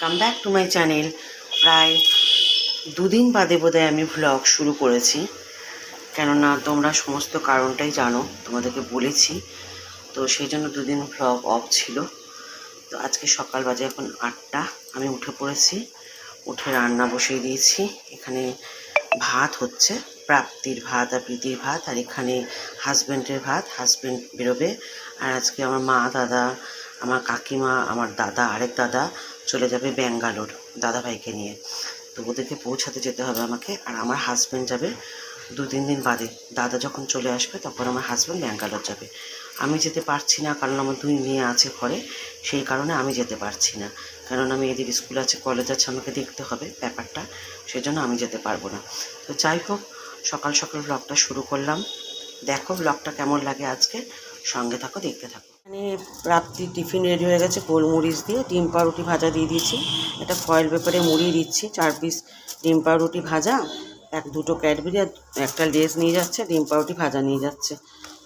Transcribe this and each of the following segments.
Come back to my channel প্রায় দুদিন বাদে বোধহয় আমি ভ্লগ শুরু করেছি। কেননা তোমরা সমস্ত কারণটাই জানো, তোমাদেরকে বলেছি। তো সেই জন্য দুদিন ভ্লগ অফ ছিল। তো আজকে সকাল বাজে এখন আটটা। আমি উঠে পড়েছি। উঠে রান্না বসিয়ে দিয়েছি। এখানে ভাত হচ্ছে, প্রাপ্তির ভাত আর প্রীতির ভাত, আর এখানে হাজব্যান্ডের ভাত হাজব্যান্ড বেরোবে। আর আজকে আমার মা, দাদা আমার কাকিমা, আমার দাদা, আরেক দাদা চলে যাবে ব্যাঙ্গালোর দাদা ভাইকে নিয়ে। তো ওদেরকে পৌঁছাতে যেতে হবে আমাকে আর আমার হাজব্যান্ড যাবে দু তিন দিন বাদে। দাদা যখন চলে আসবে তখন আমার হাজব্যান্ড ব্যাঙ্গালোর যাবে। আমি যেতে পারছি না কারণ আমার দুই মেয়ে আছে ঘরে, সেই কারণে আমি যেতে পারছি না। কারণ আমি এদের স্কুল আছে কলেজ আছে, আমাকে দেখতে হবে ব্যাপারটা সেই জন্য আমি যেতে পারব না। তো যাই হোক, সকাল সকাল ব্লগটা শুরু করলাম। দেখো ব্লগটা কেমন লাগে আজকে। সঙ্গে থাকো, দেখতে থাকো। এখানে রাত্রি টিফিন রেডি হয়ে গেছে, গোলমরিচ দিয়ে ডিম পাউরুটি ভাজা দিয়ে দিয়েছি। এটা ফয়েল পেপারে মুড়িয়ে দিচ্ছি, চার পিস ডিম পাউরুটি ভাজা, এক দুটো ক্যাডবেরি আর একটা লেস নিয়ে যাচ্ছে, ডিম পাউরুটি ভাজা নিয়ে যাচ্ছে।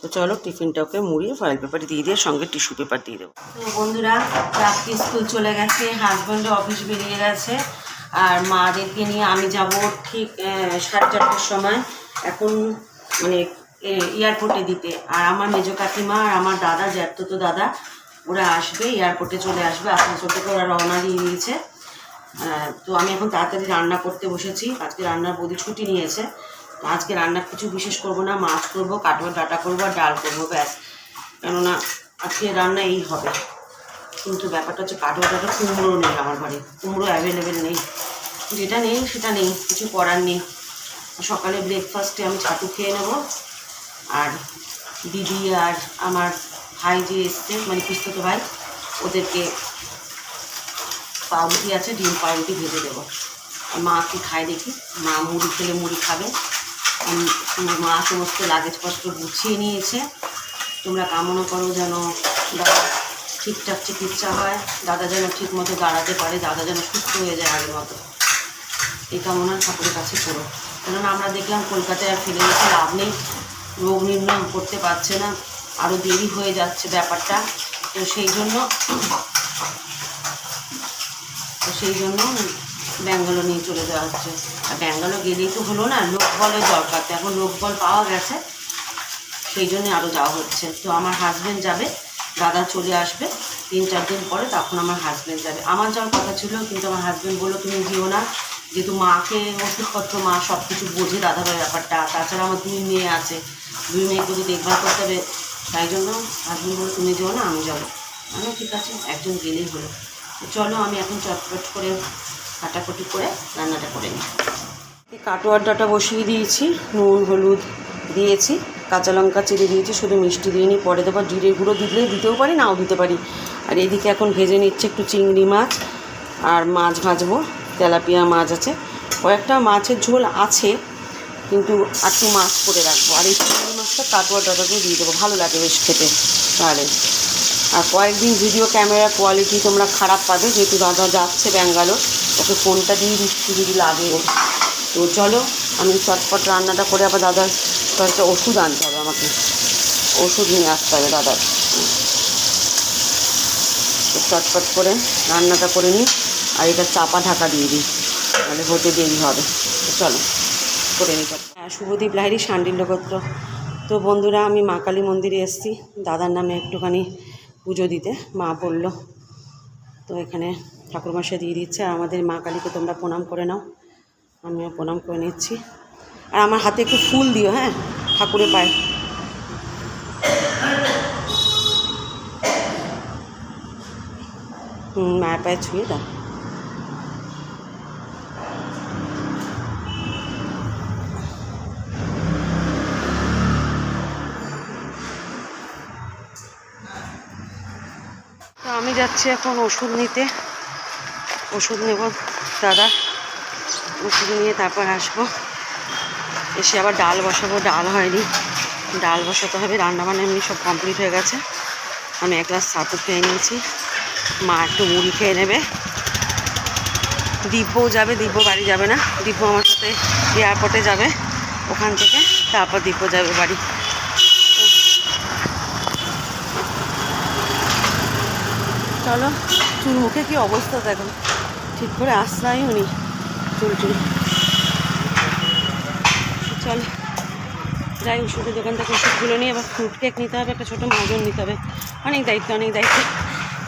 তো চলো টিফিনটাকে মুড়িয়ে ফয়েল পেপারে দিয়ে দিয়ে সঙ্গে টিস্যু পেপার দিয়ে দেবো। তো বন্ধুরা প্রাপ্তি স্কুল চলে গেছে হাজব্যান্ড অফিস বেরিয়ে গেছে, আর মাদেরকে নিয়ে আমি যাব ঠিক সাড়ে চারটের সময়। এখন মানে এয়ারপোর্টে দিতে। আর আমার মেজো কাকিমা আর আমার দাদা জ্যাঠতো দাদা, ওরা আসবে এয়ারপোর্টে চলে আসবে। আসানসোল থেকে ওরা রওনা দিয়ে দিয়েছে। তো আমি এখন তাড়াতাড়ি রান্না করতে বসেছি। আজকে রান্নার বৌদি ছুটি নিয়েছে। তো আজকে রান্না কিছু বিশেষ করব না। মাছ করব কাটোয়া ডাটা করব আর ডাল করব, ব্যাস। কেননা আজকে রান্না এই হবে। কিন্তু ব্যাপারটা হচ্ছে কাটোয়া ডাটা কুমড়ো নেই আমার বাড়ি কুমড়ো অ্যাভেলেবেল নেই। যেটা নেই সেটা নেই। কিছু করার নেই। সকালে ব্রেকফাস্টে আমি ছাতু খেয়ে নেব। আর দিদি আর আমার ভাই যে এসছে মানে পিস্তত ভাই, ওদেরকে পাউরুটি আছে, ডিম পাউরুটি ভেজে দেবো। মা কি খায় দেখি? মা মুড়ি খেলে মুড়ি খাবে। মা সমস্ত লাগেজপত্র গুছিয়ে নিয়েছে। তোমরা কামনা করো যেন দাদা ঠিকঠাক চিকিৎসা হয়, দাদা যেন ঠিক মতো দাঁড়াতে পারে, দাদা যেন সুস্থ হয়ে যায় আগের মতো। এই কামনা ঠাকুরের কাছে করো। কেননা আমরা দেখলাম কলকাতায় ফেলে রেখে লাভ নেই। রোগ নির্ণয় করতে পারছে না আরও দেরি হয়ে যাচ্ছে ব্যাপারটা। তো সেই জন্য, তো সেই জন্য ব্যাঙ্গালোর নিয়ে চলে যাওয়া হচ্ছে। আর ব্যাঙ্গালোর গেলেই তো হলো না, লোক বলের দরকার। এখন লোক বল পাওয়া গেছে, সেই জন্যে আরও যাওয়া হচ্ছে। তো আমার হাজব্যান্ড যাবে, দাদা চলে আসবে, তিন চার দিন পরে তখন আমার হাজব্যান্ড যাবে। আমার যাওয়ার কথা ছিল, কিন্তু আমার হাজব্যান্ড বলল, তুমি যেও না। যেহেতু মাকে ওষুধপত্র, মা সব কিছু বোঝে দাদাভাই ব্যাপারটা। তাছাড়া আমার দুই মেয়ে আছে। দুই মেয়েকে যদি দেখভাল করতে হবে। তাই জন্য হাজব্যান্ড বলল, তুমি যেও না, আমি যাব। আমি ঠিক আছে, একজন গেলেই হলো। তো চলো, আমি এখন চটপট করে কাটাকুটি করে রান্নাটা করে নিই। এই কাটোয়ার ডাটা বসিয়ে দিয়েছি, নুন, হলুদ দিয়েছি, কাঁচা লঙ্কা চিড়ে দিয়েছি, শুধু মিষ্টি দিয়ে নিই। পরে দেবার জিরে গুঁড়ো দিলে দিতেও পারি, নাও দিতে পারি। আর এদিকে এখন ভেজে নিচ্ছে একটু চিংড়ি মাছ, আর মাছ ভাজবো। তেলাপিয়া মাছ আছে। কয়েকটা মাছের ঝোল আছে, কিন্তু একটু মাছ করে রাখব। আর এই চিংড়ি মাছটা কাটোয়া ডাটাতে দিয়ে দেবো। ভালো লাগে বেশ খেতে, তাহলে। আর কয়েকদিন ভিডিও ক্যামেরার কোয়ালিটি তোমরা খারাপ পাবে, যেহেতু দাদা যাচ্ছে ব্যাঙ্গালোর, ওকে ফোনটা দিয়ে দিচ্ছি যদি লাগে তো চলো, আমি চটপট রান্নাটা করে আবার দাদার কয়েকটা ওষুধ আনতে হবে আমাকে। ওষুধ নিয়ে আসতে হবে দাদার। চটপট করে রান্নাটা করে নিই। আর এটা চাপা ঢাকা দিয়ে দিই। তাহলে হতে দেরি হবে। চলো, করে চট। হ্যাঁ শুভদীপ লাহিরি শান্ডিল্যগোত্র তো বন্ধুরা, আমি মা কালী মন্দিরে এসেছি। দাদার নামে একটুখানি পুজো দিতে। মা বলল, তো এখানে ঠাকুরমশাই দিয়ে দিচ্ছে। আর আমাদের মা কালীকে তোমরা প্রণাম করে নাও। আমিও প্রণাম করে নিচ্ছি। আর আমার হাতে একটু ফুল দিও হ্যাঁ? ঠাকুরের পায়ে। হুম, মায়ের পায়ে ছুঁয়ে দাও। যাচ্ছি এখন ওষুধ নিতে। ওষুধ নেব, দাদা। ওষুধ নিয়ে তারপর আসব। এসে আবার ডাল বসাবো, ডাল হয়নি। ডাল বসাতে হবে রান্নাবান্না এমনি সব কমপ্লিট হয়ে গেছে। আমি এক গ্লাস ছাতু খেয়ে নিয়েছি। মা একটু মুড়ি খেয়ে নেবে। দিব্যও যাবে, দিব্য বাড়ি যাবে না। দিব্য আমার সাথে এয়ারপোর্টে যাবে ওখান থেকে। তারপর দিব্য যাবে বাড়ি। চলো। চুল মুখে কি অবস্থা দেখো। ঠিক করে আসলাই উনি। চুল চুল। চল। যাই, ওষুধের দোকান থেকে ওষুধগুলো নিয়ে এবার ফ্রুট কেক নিতে হবে, একটা ছোটো মাজন নিতে হবে। অনেক দায়িত্ব অনেক দায়িত্ব।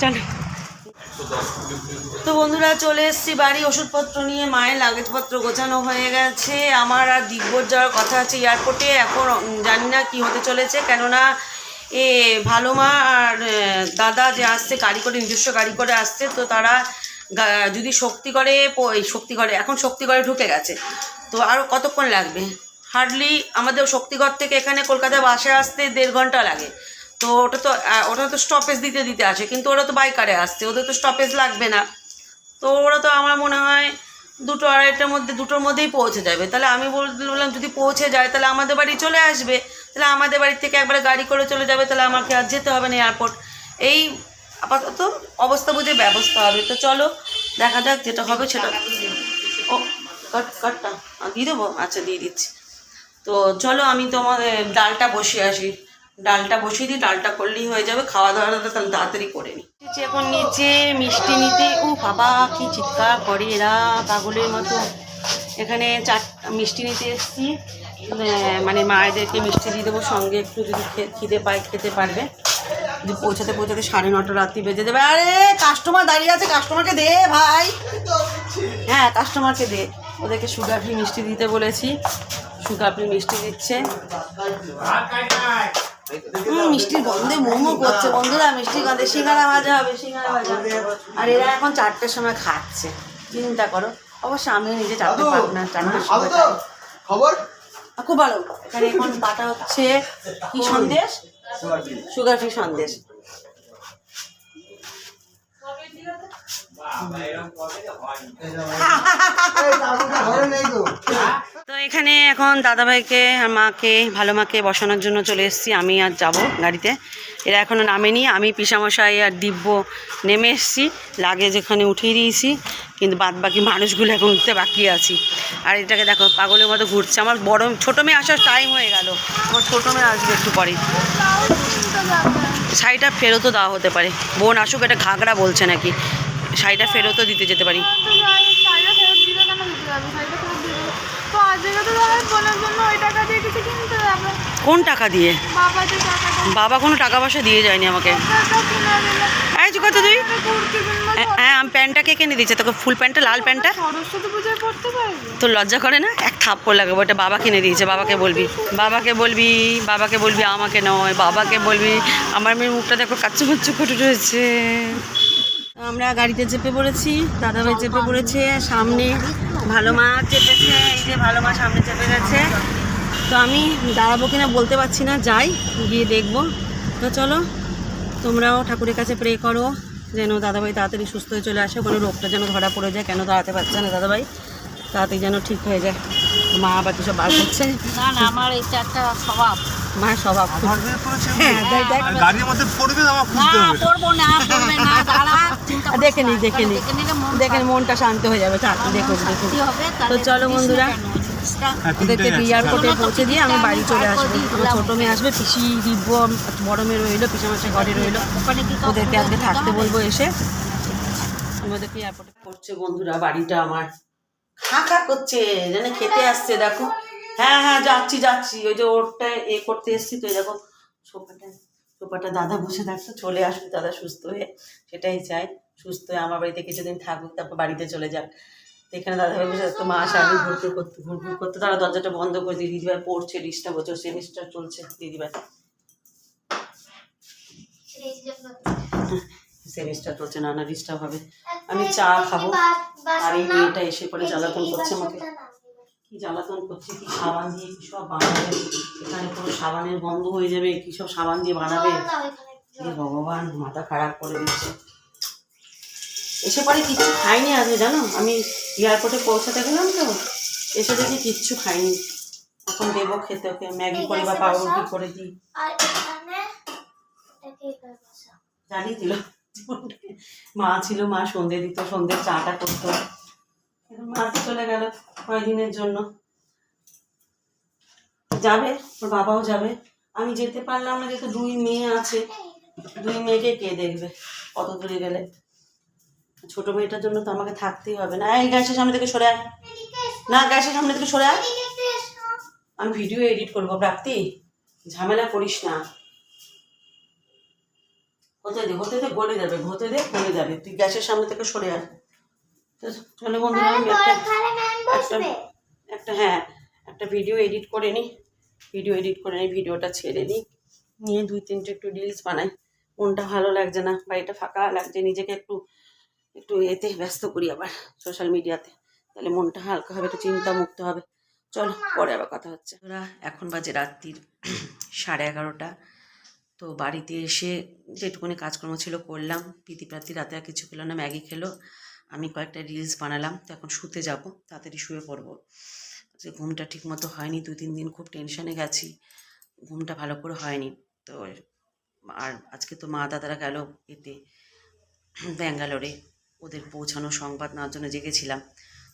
চলো। তো বন্ধুরা, চলে এসেছি বাড়ি। ওষুধপত্র নিয়ে মায়ের লাগেজপত্র গোছানো হয়ে গেছে। আমার আর দিব্যর যাওয়ার কথা আছে এয়ারপোর্টে এখন জানি না কি হতে চলেছে। কেননা এ, ভালো মা আর দাদা যে আসছে, গাড়ি করে, নিজস্ব গাড়ি করে আসছে, তো তারা যদি শক্তি করে শক্তি করে, এখন শক্তি করে ঢুকে গেছে। তো আরও কতক্ষণ লাগবে? হার্ডলি আমাদের শক্তিগড় থেকে এখানে কলকাতায় বাসে আসতে দেড় ঘণ্টা লাগে। তো ওটা তো ওটা তো স্টপেজ দিতে দিতে আসে, কিন্তু ওরা তো বাইকারে আসছে, ওদের তো স্টপেজ লাগবে না। তো ওরা তো আমার মনে হয় দুটো আড়াইটার মধ্যে, দুটোর মধ্যেই পৌঁছে যাবে। তাহলে আমি বললাম, যদি পৌঁছে যায়, তাহলে আমাদের বাড়ি চলে আসবে। তাহলে আমাদের বাড়ি থেকে একবারে গাড়ি করে চলে যাবে, তাহলে আমাকে আর যেতে হবে না এয়ারপোর্ট। এই আপাতত অবস্থা বুঝে ব্যবস্থা হবে। তো চলো, দেখা যাক যেটা হবে সেটা। ও কাট কাটটা দিয়ে দেবো? আচ্ছা দিয়ে দিচ্ছি। তো চলো, আমি তোমাদের ডালটা বসিয়ে আসি। ডালটা বসিয়ে দিই ডালটা করলেই হয়ে যাবে। খাওয়া দাওয়াটা তাড়াতাড়ি করে নিই এসেছি এখন নিচে, মিষ্টি নিতে, ও বাবা কি চিৎকার করে এরা পাগলের মতো। এখানে চার, মিষ্টি নিতে এসেছি। মানে মায়েদেরকে মিষ্টি দিয়ে দেবো, সঙ্গে একটু যদি খিদে পায়, খেতে পারবে। যদি পৌঁছাতে পৌঁছাতে সাড়ে নটা রাত্রি বেজে যাবে। আরে কাস্টমার দাঁড়িয়ে আছে কাস্টমারকে দে, ভাই। হ্যাঁ কাস্টমারকে দে। ওদেরকে সুগার ফ্রি মিষ্টি দিতে বলেছি। সুগার ফ্রি মিষ্টি দিচ্ছে। মিষ্টির গন্ধে মোমো করছে বন্ধুরা মিষ্টির গন্ধে সিঙ্গারা ভাজা হবে সিঙ্গারা ভাজা আর এরা এখন চারটের সময় খাচ্ছে। চিন্তা করো অবশ্য আমিও নিজে চারটে পাবো না চারটের সময়। খবর? খুব ভালো। এখানে এখন বাটা হচ্ছে কি সন্দেশ? Sugar free Sandesh. তো এখানে এখন দাদাভাইকে, আর মাকে, ভালো মাকে বসানোর জন্য চলে এসেছি। আমি আর যাব গাড়িতে। এরা এখনও নামেনি। আমি পিসামশাই আর দিব্য নেমে এসেছি। লাগেজ এখানে উঠিয়ে দিয়েছি। কিন্তু বাদ বাকি মানুষগুলো এখন উঠতে বাকি আছি। আর এটাকে দেখো, পাগলের মতো ঘুরছে। আমার বড়, ছোটো মেয়ে আসার টাইম হয়ে গেল। আমার ছোটো মেয়ে আসবে একটু পরে। শাড়িটা ফেরতও দেওয়া হতে পারে। বোন আসুক, এটা ঘাগরা বলছে নাকি। শাড়িটা ফেরতও দিতে যেতে পারি। কেন টাকা দিয়ে বাবা কোনো টাকা পয়সা দিয়ে যায়নি আমাকে। এই তুই। হ্যাঁ, হ্যাঁ আমি প্যান্টটা কে কিনে দিচ্ছে তোকে ফুল প্যান্টটা লাল প্যান্টটা? তোর লজ্জা করে না? এক থাপ্পড় লাগাবো এটা বাবা কিনে দিয়েছে বাবাকে বলবি। বাবাকে বলবি বাবাকে বলবি আমাকে নয় বাবাকে বলবি আমার মেয়ের মুখটা দেখো কাচ্চু মুচ্চু করে রয়েছে। আমরা গাড়িতে চেপে পড়েছি, দাদাভাই চেপে পড়েছে, সামনে ভালো মা চেপেছে, এই যে ভালো মা সামনে চেপে গেছে। তো আমি দাঁড়াবো কিনা বলতে পারছি না, যাই, গিয়ে দেখব। তো চলো, তোমরাও ঠাকুরের কাছে প্রে করো, যেন দাদাভাই তাড়াতাড়ি সুস্থ হয়ে চলে আসে, কোনো রোগটা যেন ধরা পড়ে যায়, কেন দাঁড়াতে পারছে না দাদাভাই, তাড়াতাড়ি যেন ঠিক হয়ে যায়। মা আবার সব বার করছে। না না, আমার এটা একটা স্বভাব। মায়ের স্বভাব হ্যাঁ গাড়ির মধ্যে পড়বে আমার খুঁজতে হবে। পড়ব না পড়বে না দাঁড়া দেখে নি দেখে নি দেখে মন মনটা শান্ত হয়ে যাবে। থাক দেখো দেখো তো চলো বন্ধুরা হ্যাঁ, ওদেরকে এয়ারপোর্টে পৌঁছে দিয়ে আমি বাড়ি চলে আসব। আমার। ছোটো মেয়ে আসবে পিসি দিব্য বড় মেয়ে রইল পিসা মাসে ঘরে রইল। ওদেরকে আজকে থাকতে বলব এসে। ওদেরকে এয়ারপোর্টে করছে বন্ধুরা বাড়িটা আমার। খা খা করছে যেন খেতে আসছে দেখো। হ্যাঁ হ্যাঁ যাচ্ছি যাচ্ছি। ওই যে ওরটা এ করতে এসছি তো দেখো, সোফাটা সোফাটা দাদা বসে থাকতো, চলে আসবে দাদা সুস্থ হয়ে, সেটাই চাই। সুস্থ হয়ে আমার বাড়িতে কিছুদিন থাকুক, তারপর বাড়িতে চলে যাক। এখানে দাদা ভাই বসে থাকতো মা আসে, আমি ঘুরতে করতে ঘুরঘুর করতে তারা দরজাটা বন্ধ করে দিয়ে দিদিভাই পড়ছে ডিস্টার্ব হচ্ছে সেমিস্টার চলছে, দিদিভাই। সেমিস্টার চলছে না না ডিস্টার্ব হবে। আমি চা খাব। আর এই মেয়েটা এসে পরে জ্বালাতন করছে আমাকে। কি জ্বালাতন করছে কি সাবান দিয়ে কি সব বানাবে এখানে কোনো সাবানের গন্ধ হয়ে যাবে কি সব সাবান দিয়ে বানাবে? ভগবান মাথা খারাপ করে দিচ্ছে। এসে পরে কিচ্ছু খাইনি আজকে জানো? আমি এয়ারপোর্টে পৌঁছাতে গেলাম তো এসে দেখি কিচ্ছু খাইনি। এখন দেবো খেতে ওকে ম্যাগি করে বা পাউরুটি করে দিই। জ্বালিয়ে দিল। মা ছিল মা সন্ধে দিত সন্ধ্যে চাটা করতো। এখন মা তো চলে গেল কয়েকদিনের জন্য। যাবে, ওর বাবাও যাবে। আমি যেতে পারলাম না, যেহেতু দুই মেয়ে আছে। দুই মেয়েকে কে দেখবে? কত দূরে গেলে? ছোট মেয়েটার জন্য তো আমাকে থাকতেই হবে না। এই, গ্যাসের সামনে থেকে সরে আয়। না, গ্যাসের সামনে থেকে সরে আয়। আমি ভিডিও এডিট করব, প্রাপ্তি। ঝামেলা করিস না। হতে দে হতে দে গড়ে যাবে, হতে দে গড়ে যাবে। তুই গ্যাসের সামনে থেকে সরে আয়। তো চলো বন্ধুরা আমি একটা হ্যাঁ একটা ভিডিও এডিট করে নিই ভিডিও এডিট করে নিই ভিডিওটা ছেড়ে নিই নিয়ে দুই তিনটে একটু রিলস বানাই। মনটা ভালো লাগছে না বাড়িটা ফাঁকা লাগছে নিজেকে একটু একটু এতে ব্যস্ত করি আবার সোশ্যাল মিডিয়াতে তাহলে মনটা হালকা হবে একটু চিন্তা মুক্ত হবে। চলো পরে আবার কথা হচ্ছে। ওরা এখন বাজে রাত্রির সাড়ে এগারোটা। তো বাড়িতে এসে যেটুকুনি কাজকর্ম ছিল করলাম। পিতি প্রাতি রাতে আর কিছু খেলো না ম্যাগি খেলো। আমি কয়েকটা রিলস বানালাম, তো এখন শুতে যাব, তাড়াতাড়ি শুয়ে পড়ব। যে ঘুমটা ঠিক মতো হয়নি দু তিন দিন খুব টেনশনে গেছি, ঘুমটা ভালো করে হয়নি। তো আর আজকে তো মা দাদারা গেল এতে, ব্যাঙ্গালোরে, ওদের পৌঁছানো সংবাদ নেওয়ার জন্য জেগেছিলাম।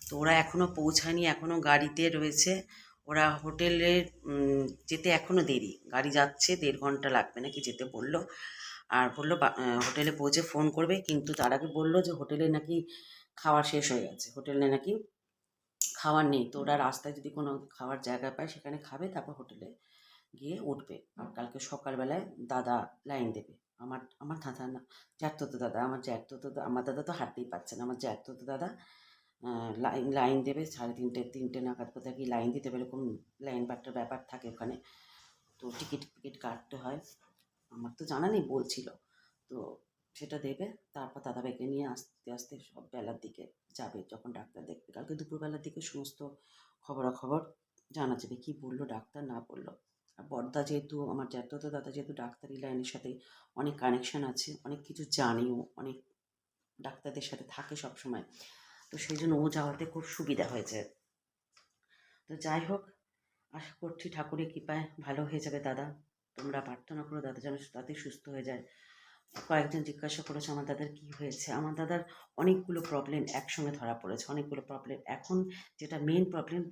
তো ওরা এখনও পৌঁছায়নি এখনও গাড়িতে রয়েছে। ওরা হোটেলে যেতে এখনও দেরি। গাড়ি যাচ্ছে, দেড় ঘণ্টা লাগবে নাকি যেতে বলল। আর বলল হোটেলে পৌঁছে ফোন করবে। কিন্তু তার আগে বলল যে, হোটেলে নাকি খাওয়ার শেষ হয়ে গেছে। হোটেলে নাকি খাওয়ার নেই। তো ওরা রাস্তায় যদি কোনো খাওয়ার জায়গা পায়, সেখানে খাবে, তারপর হোটেলে গিয়ে উঠবে। আর কালকে সকালবেলায় দাদা লাইন দেবে। আমার আমার দাদা না জ্যাঠতো দাদা, আমার জ্যাঠতো আমার দাদা তো হাঁটতেই পারছে না। আমার জ্যাঠতো দাদা লাইন লাইন দেবে, সাড়ে তিনটে তিনটে নাগাদ কোথায় কি লাইন দিতে এরকম লাইন পাট্টার ব্যাপার থাকে ওখানে। তো টিকিট ফিকিট কাটতে হয়। আমার তো জানা নেই, বলছিল। তো সেটা দেবে, তারপর দাদাভাইকে নিয়ে আস্তে আস্তে সব বেলার দিকে যাবে, যখন ডাক্তার দেখবে। কালকে দুপুরবেলার দিকে সমস্ত খবরাখবর জানা যাবে, কী বলল ডাক্তার, না বলল। আর বর্দা যেহেতু, আমার জ্যাঠতো দাদা যেহেতু ডাক্তারি লাইনের সাথে অনেক কানেকশন আছে, অনেক কিছু জানেও, অনেক ডাক্তারদের সাথে থাকে সব সময় তো সেই জন্য ও যাওয়াতে খুব সুবিধা হয়েছে। তো যাই হোক, আশা করছি ঠাকুরের কৃপায় ভালো হয়ে যাবে দাদা। তোমরা প্রার্থনা করো, দাদা যেন তাতে সুস্থ হয়ে যায়। কয়েকজন জিজ্ঞাসা করেছে, আমার দাদার কি হয়েছে? আমার দাদার অনেকগুলো প্রবলেম একসঙ্গে ধরা পড়েছে, অনেকগুলো প্রবলেম এখন যেটা মেন প্রবলেম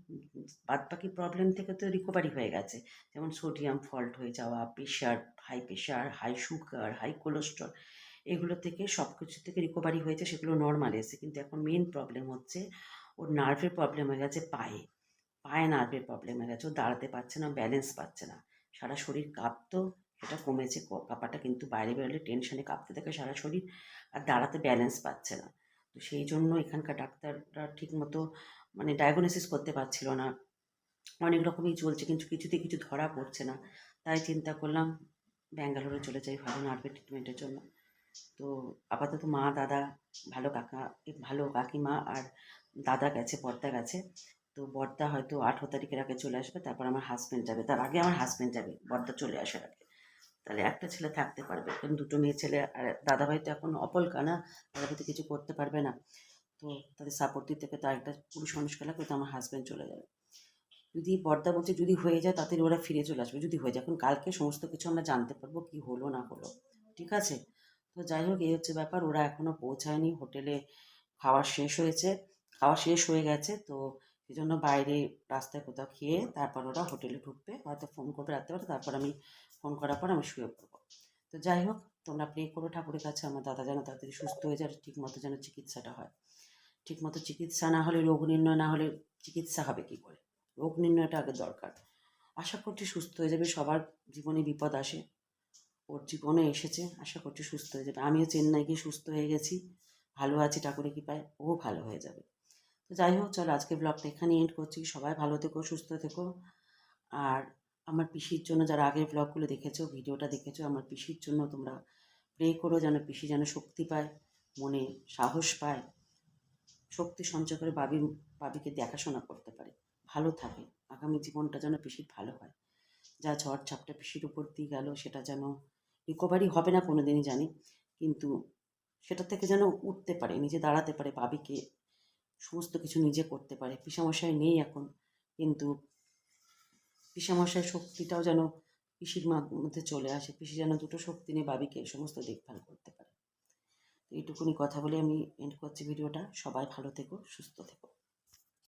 বাদ বাকি প্রবলেম থেকে তো রিকভারি হয়ে গেছে। যেমন সোডিয়াম ফল্ট হয়ে যাওয়া pressure high pressure high sugar high cholesterol এগুলো থেকে সব কিছু থেকে রিকভারি হয়েছে, সেগুলো নর্মাল এসে। কিন্তু এখন মেন প্রবলেম হচ্ছে, ওর নার্ভের প্রবলেম হয়ে গেছে পায়ে। পায়ে নার্ভের প্রবলেম হয়ে গেছে, ও দাঁড়াতে পারছে না ব্যালেন্স পাচ্ছে না। সারা শরীর কাঁপতো, সেটা কমেছে কাঁপাটা কিন্তু বাইরে বেরোলে টেনশনে কাঁপতে থাকে সারা শরীর আর দাঁড়াতে ব্যালেন্স পাচ্ছে না। তো সেই জন্য এখানকার ডাক্তাররা ঠিকমতো মানে ডায়াগনোসিস করতে পারছিল না। অনেক রকমই চলছে, কিন্তু কিছুতে কিছু ধরা পড়ছে না। তাই চিন্তা করলাম ব্যাঙ্গালোরে চলে যাই ভালো নার্ভের ট্রিটমেন্টের জন্য। তো আপাতত মা, দাদা, ভালো কাকা, ভালো কাকিমা আর দাদা গেছে, পর্দা গেছে। তো বর্দা হয়তো আঠেরো তারিখের আগে চলে আসবে, তারপর আমার হাজব্যান্ড যাবে। তার আগে আমার হাজব্যান্ড যাবে, বর্দা চলে আসার আগে। তাহলে একটা ছেলে থাকতে পারবে, কারণ দুটো মেয়ে ছেলে, আর দাদাভাই তো এখন অপলকা না দাদাভাই তো কিছু করতে পারবে না। তো তাদের সাপোর্ট দিতে থেকে তার একটা পুরুষ মানুষকে লাগবে তো আমার হাজব্যান্ড চলে যাবে। যদি বর্দা বলছে যদি হয়ে যায় তাদের ওরা ফিরে চলে আসবে, যদি হয়ে যায়। এখন কালকে সমস্ত কিছু আমরা জানতে পারব, কি হলো, না হলো। ঠিক আছে? তো যাই হোক, এই হচ্ছে ব্যাপার। ওরা এখনও পৌঁছায়নি, হোটেলে খাওয়া শেষ হয়েছে। খাওয়া শেষ হয়ে গেছে, তো সেই জন্য বাইরে রাস্তায় কোথাও খেয়ে তারপর ওরা হোটেলে ঢুকবে। হয়তো ফোন করবে রাত্রেবেলা, তারপর আমি ফোন করার পর আমি শুয়ে পড়ব। তো যাই হোক, তোমরা প্রে করো ঠাকুরের কাছে, আমার দাদা যেন তাড়াতাড়ি সুস্থ হয়ে যায় ঠিক মতো যেন চিকিৎসাটা হয়। ঠিক মতো চিকিৎসা না হলে, রোগ নির্ণয় না হলে চিকিৎসা হবে কী করে? রোগ নির্ণয়টা আগে দরকার। আশা করছি সুস্থ হয়ে যাবে, সবার জীবনে বিপদ আসে, ওর জীবনে এসেছে, আশা করছি সুস্থ হয়ে যাবে। আমিও চেন্নাই গিয়ে সুস্থ হয়ে গেছি, ভালো আছি ঠাকুরে ঠাকুরের কৃপায়, ও ভালো হয়ে যাবে। তো যাই হোক, চলো আজকে ব্লগটা এখানে এন্ড করছি। সবাই ভালো থেকো, সুস্থ থেকো। আর আমার পিসির জন্য যারা আগের ব্লগগুলো দেখেছ, ভিডিওটা দেখেছ, আমার পিসির জন্য তোমরা প্রে করো যেন পিসি যেন শক্তি পায়, মনে সাহস পায়, শক্তি সঞ্চয় করে বাবির, বাবিকে দেখাশোনা করতে পারে। ভালো থাকে। আগামী জীবনটা যেন পিসির ভালো হয়। যা ঝড় ঝাপটা পিসির উপর দিয়ে গেল, সেটা যেন রিকভারি হবে না কোনো দিনই জানি। কিন্তু সেটা থেকে যেন উঠতে পারে, নিজে দাঁড়াতে পারে বাবিকে সমস্ত কিছু নিজে করতে পারে। পিসামশাই নেই এখন। কিন্তু পিসামশাই শক্তিটাও যেন পিসির মধ্যে চলে আসে। পিসি যেন দুটো শক্তি নিয়ে বাবিকে সমস্ত দেখভাল করতে পারে। এইটুকুনি কথা বলে আমি এন্ড করছি ভিডিওটা। সবাই ভালো থেকো, সুস্থ থেকো।